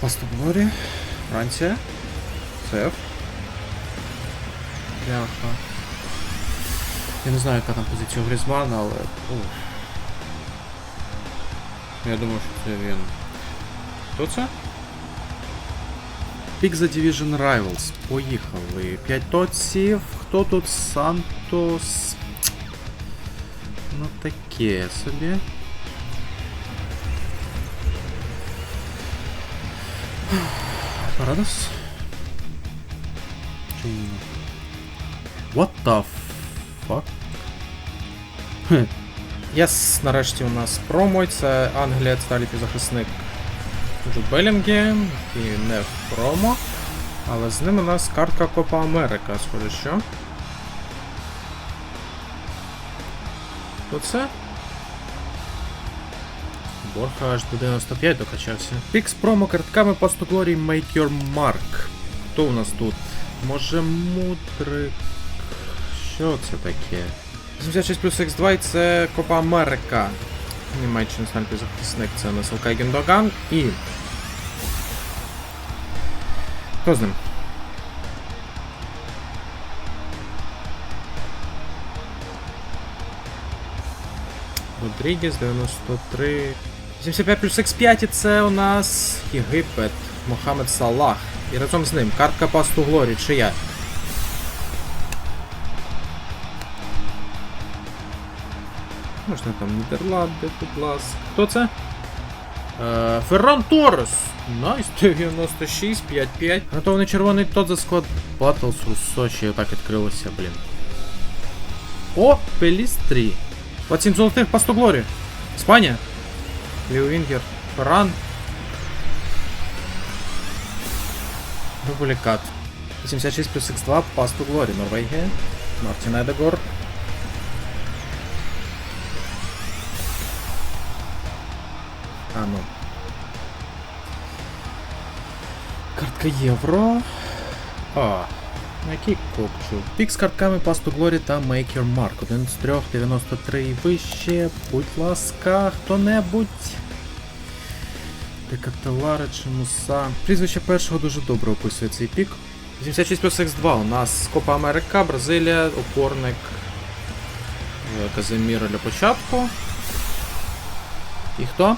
Пастугорі. Франція. СФ. Бляха. Я не знаю, яка там позиція у Грізмана, але. Уф. Я думаю, що це він. Хто це? Pizza Division Rivals. Поїхали. 5 тоців. Хто тут? Сантос. Ну таке собі. Парадос? What the fuck? Єс, нарешті у нас промо, це Англія, сталі захисник Джуд Белінгем, і не в промо. Але з ним у нас картка Копа Америка, схоже, що. Хто це? Борха аж до 95 докачався. Пікс промо картками по 100 Glory Make Your Mark. Хто у нас тут? Може мудрик. Що це таке? 86 плюс X2 і це Копа Америка. Німеччина снайпер захисник це Алкай Гендоган і. Хто з ним? Родрігес 93. 85 плюс X5 і це у нас Єгипет, Мохамед Салах. І разом з ним картка Пасту Глорі, чия? Можна там Нідерланди, будь ласка. Хто це? Е, Ферран Торрес. Найс, 96, 5-5. Готовий червоний тот за склад Руссо ще отак відкрилося, блін. О, Пелістрі. 27 золотих 100 глорі. Іспанія. Ліовінгер. Ферран. Дублікат. 86 плюс X2 по 100 глорі. Норвегія. Мартін Едегор. А ну. Картка євро. А. Який копчу? Пік з картками Пасту Глорі та Make Your Mark. Один з трьох, 93 і вище. Будь ласка, хто-небудь. Декателари чи Муса. Прізвище першого дуже добре описує цей пік. 86 плюс X2 у нас Копа Америка, Бразилія, опорник е, Казиміра для початку. І хто?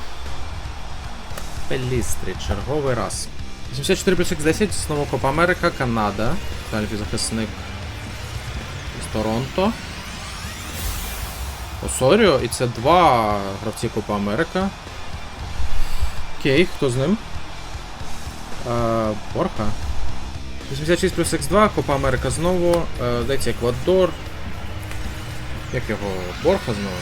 Пелістрі, черговий раз. 84 плюс X10, знову Копа Америка, Канада. Далі захисник з Торонто. Осоріо, і це два гравці Копа Америка. Окей, хто з ним? Е, Борха. 86 плюс X2, Копа Америка знову. Е, здається, Еквадор. Як його? Борха знову?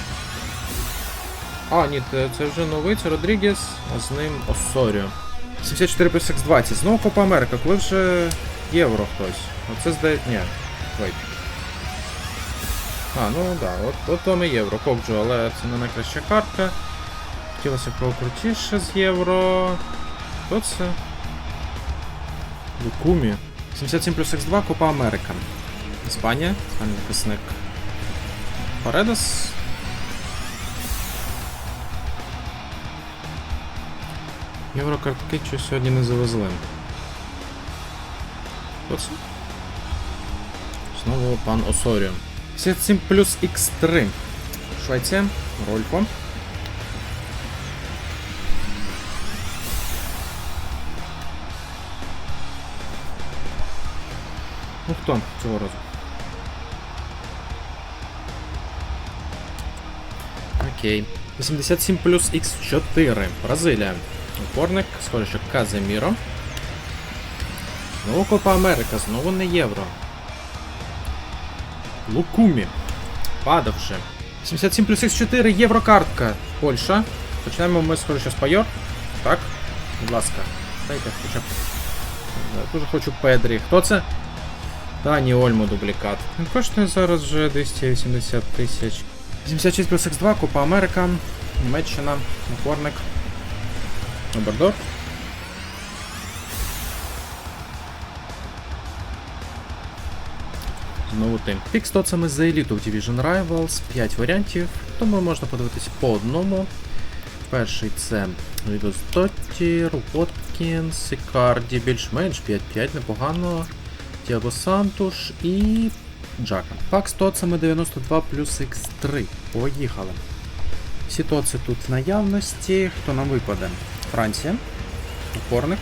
А, ні, це, вже новий, це Родрігес, а з ним Осоріо. 74 плюс X20. Знову Копа Америка, коли вже євро хтось. Оце здається. Ні. Вейт. А, ну да, от, от вам і євро, Кокджу, але це не найкраща картка. Хотілося б крутіше з євро. Хто це? Лукумі. 77 плюс X2, Копа Америка. Іспанія, захисник. Паредос. Єврокартки щось сьогодні не завезли. Хто? Знову пан Осоріо. 57 плюс X3. Швеція. Рольфо. Ну хто цього разу? Окей. 87 плюс X4. Бразилія. Опорник, схоже, що Каземіро. Знову Копа Америка, знову не євро. Лукумі. Падавши. 77 плюс X4, єврокартка. Польща. Почнемо ми схоже, що з Пайор. Так. Будь ласка. Дайте хоча б. Я Дуже хочу Педрі. Хто це? Дані Ольмо дублікат. Він коштує зараз вже 280 тисяч. 76 плюс X2, Копа Америка. Німеччина. Опорник. Обердор. Знову ти. Пік з тоцами за еліту в Division Rivals, 5 варіантів, тому можна подивитись по одному. Перший це Відос Доттір, Воткінс, Ікарді, більш-менш 5-5, непогано. Тіаго Сантуш і Джака. Пак з тоцами 92 плюс X3. Поїхали. Всі тоци тут в наявності. Хто нам випаде? Франція. Опорник.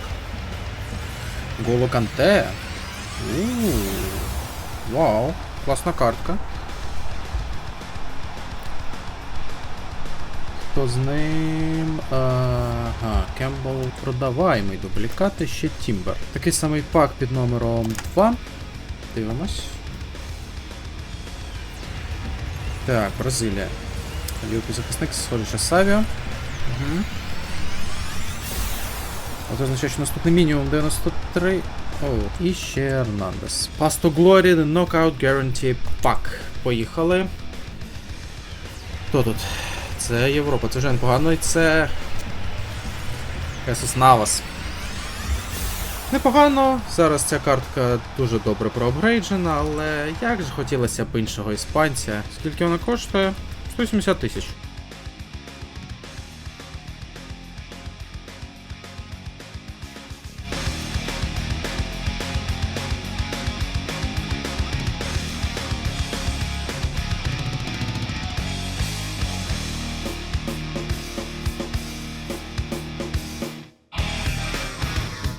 Голо Канте. Вау. Класна картка. Хто з ним. Ага, Кембл продаваємий дублікати, ще Тімбер. Такий самий пак під номером 2. Дивимось. Так, Бразилія. Лівий захисник, схоже, Савіо. Угу. Це означає, що наступний мінімум 93. О, і ще Ернандес. Пасто Глорі, Knockout Guarantee Pack. Поїхали. Хто тут? Це Європа, це вже непогано, і це. Хесус Навас. Непогано. Зараз ця картка дуже добре проапгрейджена, але як же хотілося б іншого іспанця. Скільки вона коштує? 170 тисяч.